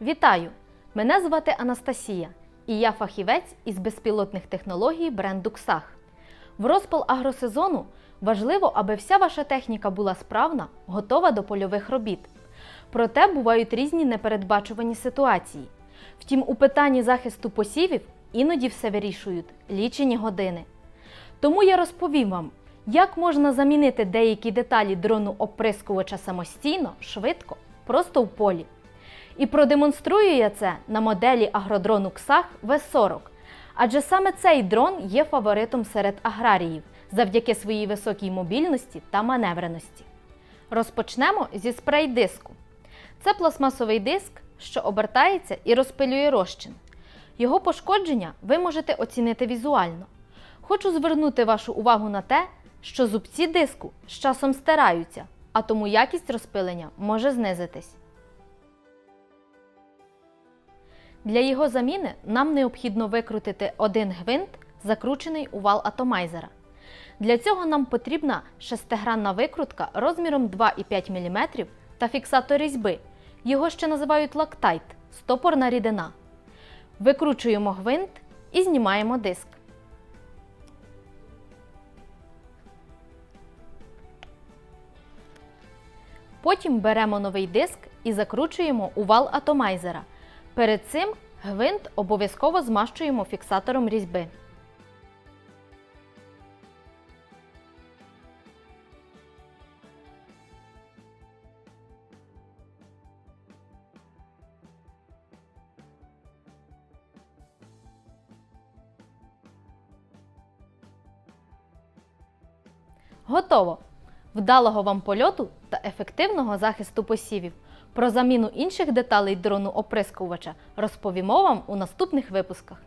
Вітаю! Мене звати Анастасія, і я фахівець із безпілотних технологій бренду XAG. В розпал агросезону важливо, аби вся ваша техніка була справна, готова до польових робіт. Проте бувають різні непередбачувані ситуації. Втім, у питанні захисту посівів іноді все вирішують лічені години. Тому я розповім вам, як можна замінити деякі деталі дрону оприскувача самостійно, швидко, просто в полі. І продемонструю я це на моделі агродрону XAG V40, адже саме цей дрон є фаворитом серед аграріїв завдяки своїй високій мобільності та маневреності. Розпочнемо зі спрей-диску. Це пластмасовий диск, що обертається і розпилює розчин. Його пошкодження ви можете оцінити візуально. Хочу звернути вашу увагу на те, що зубці диску з часом стираються, а тому якість розпилення може знизитись. Для його заміни нам необхідно викрутити один гвинт, закручений у вал атомайзера. Для цього нам потрібна шестигранна викрутка розміром 2,5 мм та фіксатор різьби. Його ще називають лактайт стопорна рідина. Викручуємо гвинт і знімаємо диск. Потім беремо новий диск і закручуємо у вал атомайзера. Перед цим гвинт обов'язково змащуємо фіксатором різьби. Готово! Вдалого вам польоту ефективного захисту посівів. Про заміну інших деталей дрону оприскувача розповімо вам у наступних випусках.